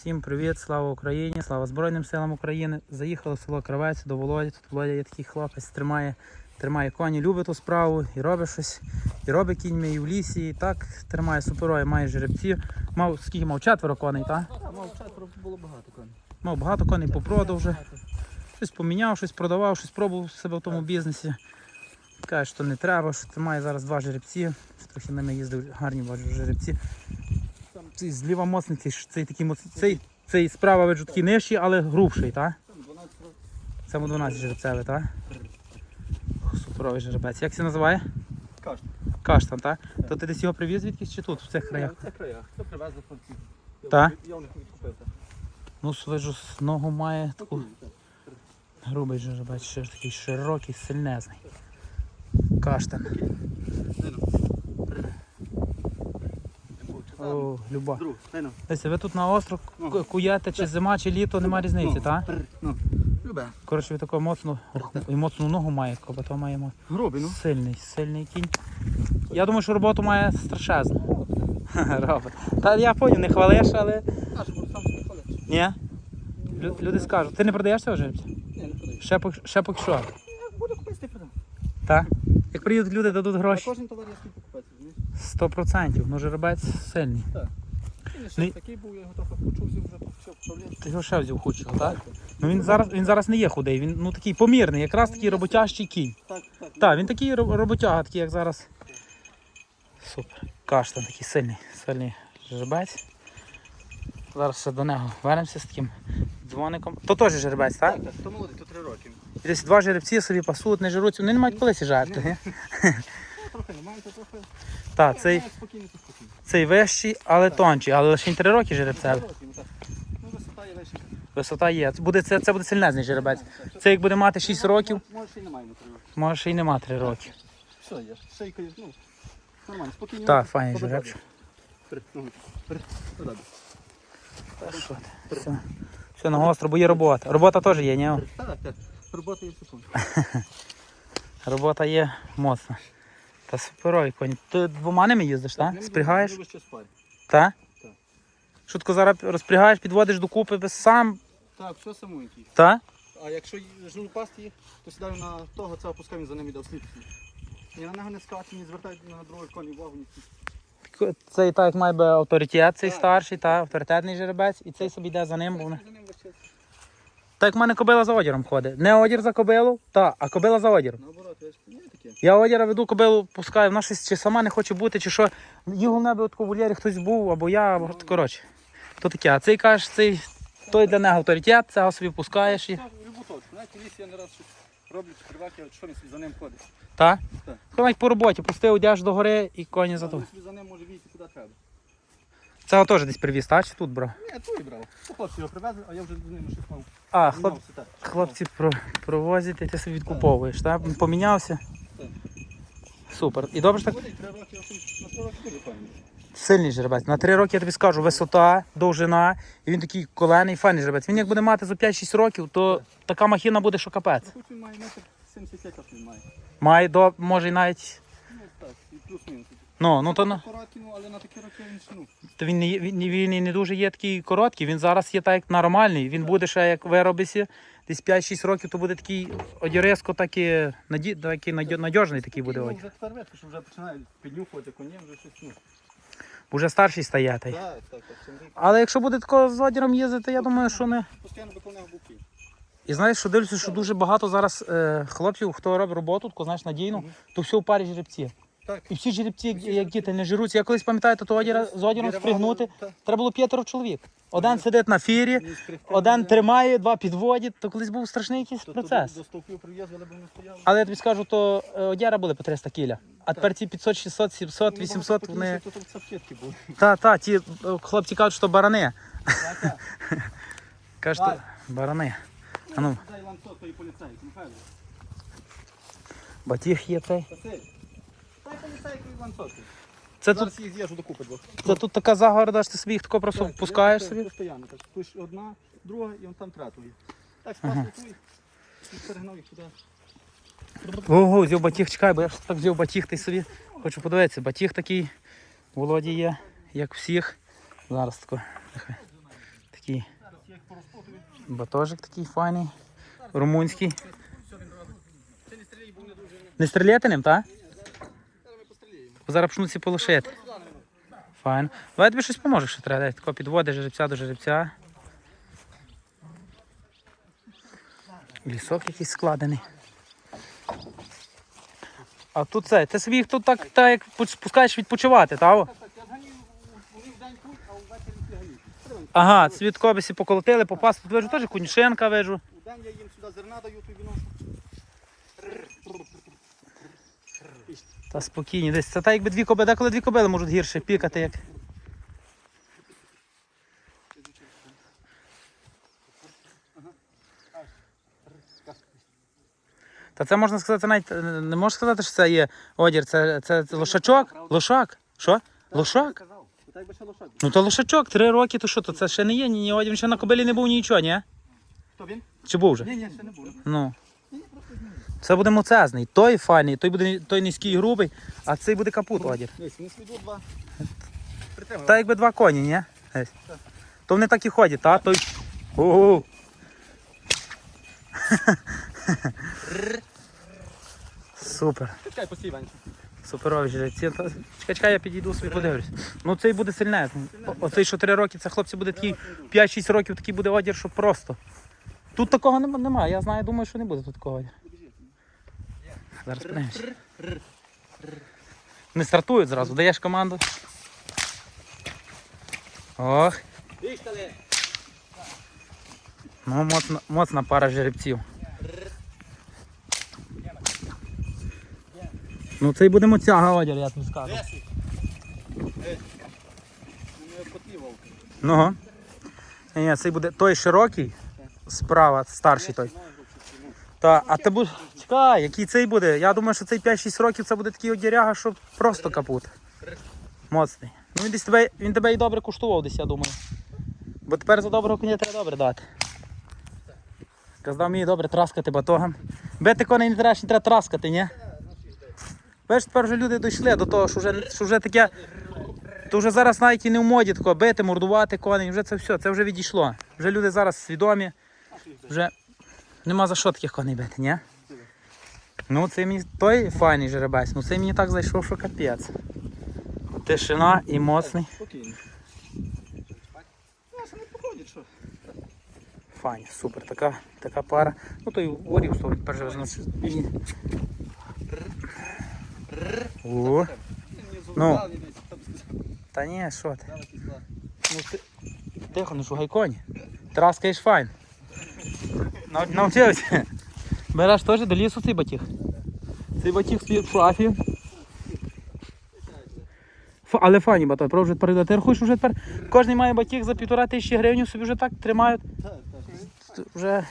Всім привіт, слава Україні, слава Збройним силам України. Заїхали в село Кравець до Володі. Тут Володя є такий хлопець, тримає, тримає коні, любить ту справу і робить щось. І робить кіньми, і в лісі, і так тримає суперої, має жеребці. Мав скільки мав четверо коней? Так, мав четверо було багато коней. Мав багато коней попродав вже. Щось поміняв, щось продавав, щось пробував себе в тому бізнесі. Каже, що не треба, що тримає зараз два жеребці. Трохи ними їздив, гарні бачу жеребці. Цей зліва моцний, цей, такий моцний. Цей, цей справа виджу такий нижчий, але грубший, так? Там 12 років. Це 12 жеребцевий, так? Суперовий жеребець. Як це називає? Кашт. Каштан, так? То ти десь його привіз звідкись чи тут, в цих краях? В цих краях. Це привезли форці. Та? Я у них відкупив. так. Ну, виджу, ногу має таку грубий жеребець, ще ж такий широкий, сильнезний. Каштан. Ну. О, люба. Друг, дай ну. Дивіться, ви тут на остров Ну. куєте, чи зима, чи літо, нема різниці, Ну, так? пр- Ну, любе. Коротше, ви таку моцну, і моцну ногу має, то маємо Грубий, ну. сильний, сильний кінь. Я думаю, що роботу має страшезну. Робить. Та я поняв, не хвалиш, але. Бо сам. Ні. Лю- Люди скажуть, ти не продаєш цього жеребця? Ні, не продаю. Ще поки ще поки що. Я Буду купити, ти продам. Так? Як приїдуть люди, дадуть На гроші. кожен товар розумієш? 100%. Ну жеребець сильний. Він ще Ну, такий був, я його трохи почувся вже вправляти. Ти його ще взяв худшого, так? Ну він зараз він зараз не є худий, він ну такий помірний, якраз такий роботящий кінь. Так, так. Так, він такий роботяга, такий, як зараз. Супер. Каштан такий сильний, сильний жеребець. Зараз ще до нього вернемося з таким дзвоником. То теж жеребець, так? Так, так, то молодий, то три роки. І десь два жеребці собі пасуть, не жируться. Вони не мають коли сіжати. ні? Ну, трохи немає, то трохи. Так, Ну, цей, Спокійно, то спокійно. цей вищий, але тонший, але лише 3 роки жеребцевий. ну. Ну, висота є лише. Висота є. Це буде, це, це буде сильнезний жеребець. Це як буде мати 6 років, Може, ще й немає на три роки. може ще й нема 3 роки. Все є. Шейка, ну, нормально, спокійно. Так, файний жеребчик. Та що ти? Все, все на гостро, бо є робота. Робота теж є, ні? Так, так. Робота є секунду. Робота є моцна. Та суперові коні. Ти двома ними їздиш, так? Спрягаєш? Так? Так. Шутко зараз розпрягаєш, підводиш докупи без сам, Так, все саменький. так? А якщо жду пасти то сідаю на того, це опускаю, він за ним іде вслід. Ні на нього не скачу, не звертають на других коней увагу. ні. Цей так як має би авторитет, цей Так. старший, та, авторитетний жеребець, і цей собі йде за ним. Бо вони... За ним вчиться. Так як в мене кобила за одіром ходить. Не одір за кобилу, та, а кобила за одіром. Наоборот, я ж таке. Я одіра веду кобилу, пускаю, вона щось чи сама не хоче бути, чи що. Їй головне би от в вольєрі хтось був, або я, або коротше. То таке. А цей каже, цей той для нього авторитет, цього собі пускаєш і. Так, любу точку. Знаєте, в лісі я не раз щось роблю, чи приваки, що він за ним ходить. Та? Так. Коли навіть по роботі, пустив одяж до гори і коні за то. За ним може війти куди треба. Цього теж десь привіз, так? Чи тут брав? Ні, той брав. Ну, Хлопці його привезли, а я вже з ними щось мав. А, хлоп, Мінявся, так. хлопці про, провозять, і ти собі відкуповуєш, так? Помінявся. Супер. І добре ж так сильний жеребець. На три роки я тобі скажу, висота, довжина, і він такий колений, файний жеребець. Він як буде мати за 5-6 років, то така махіна буде, що капець. Хоч він має метр 75 так він має. Має до, може і навіть. Ну так, і плюс-мінус. Ну, ну то на. Короткі, ну, але на такі роки він. То він не, є- він, він і не дуже є такий короткий, він зараз є так як нормальний. Він буде ще як виробиться, десь 5-6 років, то буде такий одіриско, такий, наді, такий надіжний такий буде Ну, одір. вже тепер видно, що вже починають піднюхувати конем, вже щось, ну. Уже старший й. Так, так, так, цим рік. Але якщо буде такого з одіром їздити, я думаю, що не. Постійно би конях був. І знаєш, що дивлюся, що дуже багато зараз е, хлопців, хто робить роботу, таку, знаєш, надійну, то все у парі жеребці. Так. І всі жеребці, як, як діти, не жируться. Я колись пам'ятаю, то одіра, з одіром спригнути. Так. Треба було п'ятеро чоловік. Один сидить на фірі, один тримає, два підводять. То колись був страшний якийсь То процес. До стовпів прив'язували, б не стояли. Але я тобі скажу, то е, одяра були по 300 кіля. А тепер ці 500, 600, 700, 800 вони. Тут сапчетки були. Та, та, ті е, хлопці кажуть, що барани. Так. Кажуть, що барани. А ну, Дай ланцо тої поліцейки, Михайло. батіг є цей. Василь. І. Це тут, Зараз їх з'їжджу докупи двох. це тут така загорода, що ти собі їх тако просто Так, пускаєш я собі. Постійно, так. Тут одна, друга і он там третя. є. Так, спасли туй. І перегнав їх туди. Ого, взяв батіг, чекай, бо я ж так взяв батіг, ти собі. Хочу подивитися, батіг такий, Володі є, як всіх. Зараз тако. Нехай. такий батожик такий файний. Румунський. Не стріляти ним, так? Зараз. Почнуться полишити. Файн. Давай тобі щось поможе, що треба. Дай тако підводи жеребця до жеребця. Лісок якийсь складений. А тут це, ти собі їх тут так, так як пуч- пускаєш відпочивати, так? Ага, цвіткобисі поколотили, попасти. Тут вижу теж кунішенка вижу. У день я їм сюди зерна даю, тобі ношу. Та спокійні, десь це так якби дві кобили, деколи дві кобили можуть гірше пікати як. Та це можна сказати, навіть е, не можна сказати, що це є одір, це, це, це лошачок. Лошак. Що? Лошак? Був. Ну то лошачок, три роки, то що, то це ще не є, ні, ні одір, він ще на кобилі не був нічого, ні? Хто він? Чи був вже? Ні, ні, ще не буде. Ну. Ні, ні, просто. Це буде моцезний. Той файний, той буде той низький і грубий, а цей буде капут одір. Та якби два коні, ні? То вони так і ходять, та? Той. Ого. Супер. Чекай, постій, Суперові жеребці. Чекай, чекай, я підійду собі подивлюсь. Ну цей буде сильнезний. Оцей, що 3 роки, це хлопці буде такий 5-6 років, такий буде одір, що просто. Тут такого немає. Я знаю, думаю, що не буде тут такого одір. Зараз подивимось. Не стартують зразу, даєш команду. Ох. Ну, моцна, моцна пара жеребців. Ну цей буде моцяга одір, я тобі скажу. Е. Ну. Ну. Ні, ні, цей буде той широкий, справа, старший той. Та, а ти будеш. Чекай, який цей буде? Я думаю, що цей 5-6 років це буде такий одіряга, що просто капут. Моцний. Ну він десь тебе, він тебе і добре куштував десь, я думаю. Бо тепер за доброго коня треба добре дати. Казав вміє добре траскати батогом. Бити коней не треба, не треба траскати, ні? Бачиш, тепер вже люди дійшли до того, що вже, що вже таке. То вже зараз навіть і не в моді тако бити, мордувати коней, вже це все, це вже відійшло. Вже люди зараз свідомі, вже нема за що таких коней бити, ні? Ну це мені той файний жеребець, ну це мені так зайшов, що капець. Тишина і моцний. Спокійно. Ну, не походять, що? Файні, супер, така, така пара. Ну той орів, що перше нас. О, Ну. та ні, що ти? Ну ти. Тихо, не шугай коні. Траскаєш файн. Нав- Навчився. Береш теж до лісу цей батіг. Цей батіг стоїть в шафі. Ф- Але файні батон, про вже передати. Ти рахуєш, вже тепер кожен має батіг за півтора тисячі гривень, собі вже так тримають. Т- Вже.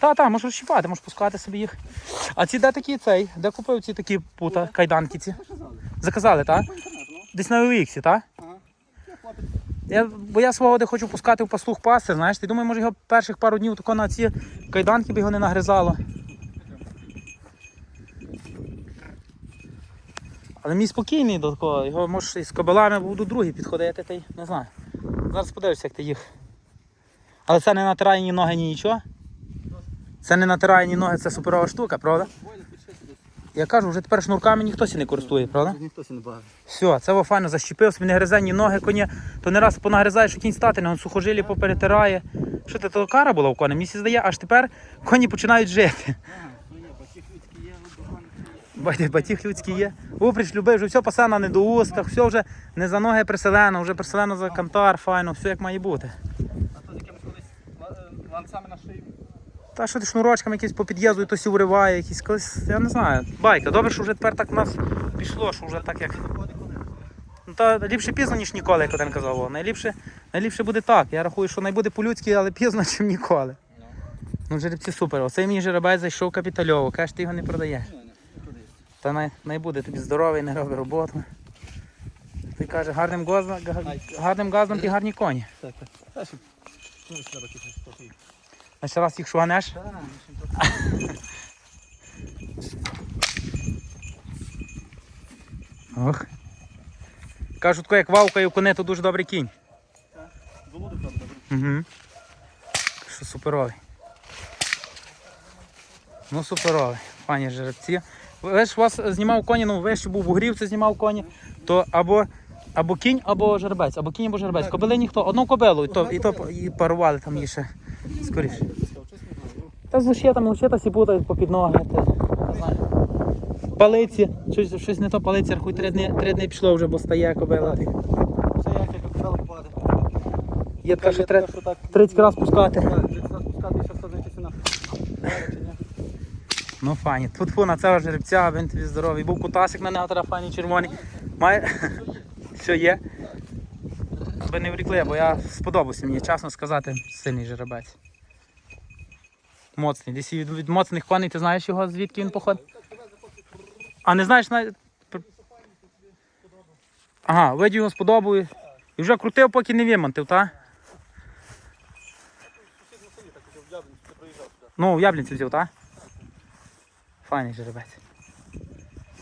Та, та, можеш розщіпати, можеш пускати собі їх. А ці де такі цей? Де купив ці такі пута, кайданки ці? Заказали, так? Ну. Десь на OX, так? Я, бо я свого де хочу пускати в пастух пасти, знаєш, ти думаю, може його перших пару днів тако на ці кайданки б його не нагризало. Але мій спокійний до такого, його може і з кобилами буду другий підходити, та й не знаю. Зараз подивишся, як ти їх. Але це не натирає ні ноги, ні нічого. Це не натирає ні ноги, це суперова штука, правда? Я кажу, вже тепер шнурками ніхто сі не користує, правда? Ніхто сі не бавить. Все, це во файно защепив, собі не гризе ні ноги коні, то не раз понагризаєш, що кінь стати, не сухожилі поперетирає. Що ти, то кара була в коні? Мені здає, аж тепер коні починають жити. Ага, ну є, батьків людські є, обдурмани є. Батя- Батіг людський є. Упріч любив, вже все пасана не до устах, все вже не за ноги приселено, вже приселено за кантар, файно, все як має бути. А то з якимось колись е, на шию. Та що ти шнурочками якісь по під'їзду, і то сі уриває, якісь колись, я не знаю. Байка. Добре, що вже тепер так в нас пішло, що вже так як. Ну та ліпше пізно, ніж ніколи, як один казав. О, Найліпше, найліпше буде так. Я рахую, що найбуде по-людськи, але пізно, ніж ніколи. Ну, жеребці супер. Оцей мені жеребець зайшов капітальово. Каже, ти його не продаєш. Та най, най буде тобі здоровий, не робить роботу. Ти каже, гарним газом, гарним газом ті гарні коні. Так, так. Ну. А ще раз їх шуганеш. Ну. Ох. Кажуть, тако, як вавкає в коне, то дуже добрий кінь. Володу там добре. Угу. Що суперовий. Ну суперовий, пані жеребці. Ви ж вас знімав коні, ну ви ще був в Угрівці знімав коні, то або, або кінь, або жеребець, або кінь, або жеребець. Кобили ніхто, одну кобилу, і то, і то і парували там її ще скоріше. Та з лущетами лущета сі путають попід ноги. Не знаю. Палиці, щось, щось не то палиці, рахуй три дні, три дні пішло вже, бо стає кобила. Все як як купила попаде. Є така, що треба така, що так 30 разів пускати. Так, 30 раз пускати і ще 100 знайти ціна. Правильно чи ні? Ну файні. Тут фу на цього жеребця, він тобі здоровий. Був кутасик на нього, зараз файний червоний. Має. Все є. Ви не врікли, бо я сподобався мені, чесно сказати, сильний жеребець. Моцний. Десь від, від моцних коней, ти знаєш його, звідки він походить? А не знаєш навіть. Ага, видів його сподобає. І вже крутив, поки не вимонтив, так? Ну, в яблінці взяв, так? Файний жеребець.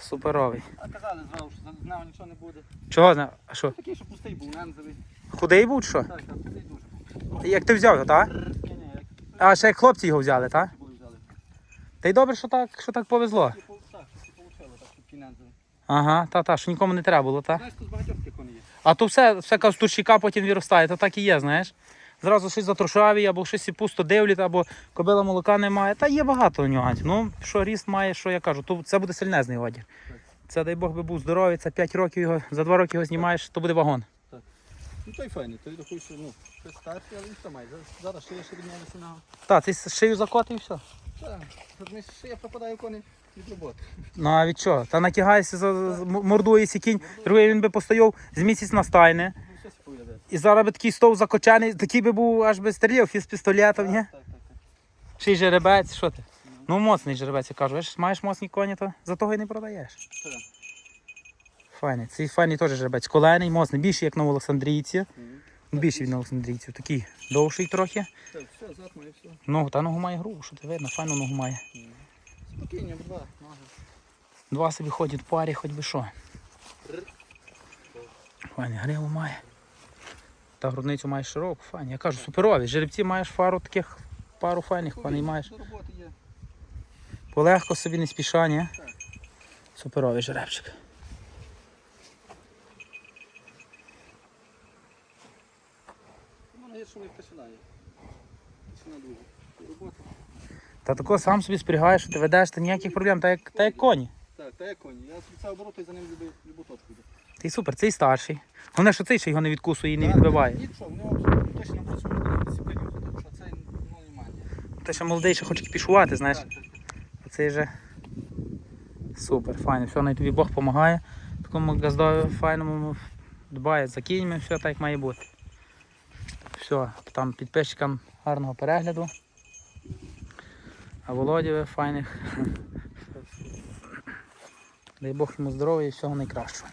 Суперовий. А казали зразу, що з нього нічого не буде. Чого зна? А що? Такий, що пустий був, нензовий. Худий був чи що? Так, так, худий дуже був. Як ти взяв його, так? Ні, ні, як А ще як хлопці його взяли, так? були взяли. Та й добре, що так, що так повезло. Пол- Так, що получили, так, що нензовий. Ага, та, та, що нікому не треба було, так? Знаєш, тут багатьох таких коней є. А то все, все кажуть, турщика потім виростає, то так і є, знаєш. Зразу щось затрошаві, або щось і пусто дивлять, або кобила молока немає. Та є багато нюансів. Ну, що ріст має, що я кажу, то це буде сильнезний одяг. Це дай Бог би був здоровий, це 5 років його, за 2 роки його знімаєш, то буде вагон. Ну той файний, той такий, що ну, щось старший, але він має. Зараз- Зараз ще є на. Так, ти шию закоти і все. Так, тут ми ще я пропадаю коней від роботи. Ну а від чого? Та натягаєшся, за, за- мордується кінь, другий він би постояв з місяць на стайне. Ну. І зараз би такий стов закочений, такий би був аж би стріляв із пістолетом, ні? Так, так, так. Ще й жеребець, що ти? Ну моцний жеребець, я кажу, Виш, маєш моцні коні, то за того і не продаєш. Файний. Цей файний теж жеребець. Колений, моцний, більший, як на Олександрійці. Більший від на Олександрійців. Такий довший трохи. Так, все, зад має все. Ногу, та ногу має грубу, що ти видно, файну ногу має. Спокійно, два, ноги. Два собі ходять в парі, хоч би що. Файний гриву має. Та грудницю маєш широку, файні. Я кажу, суперові. Жеребці маєш фару таких, пару файних коней маєш. Полегко собі не спіша, ні? Суперовий жеребчик. Та тако сам собі що ти ведеш, та ніяких проблем, та як, та як коні. Так, та як коні. Я від це обороту і за ним любу точку йду. Ти супер, цей старший. Головне, що цей ще його не відкусує і не відбиває. Нічого, в точно на працю можна що це ну, немає. Молодий, ще хоче кіпішувати, знаєш. А цей же супер, файно. Все, на тобі Бог допомагає. Такому газдові файному дбає за кіньми, все так як має бути. Все, там підписчикам гарного перегляду. А Володєві файних. Дай Бог йому здоров'я і всього найкращого.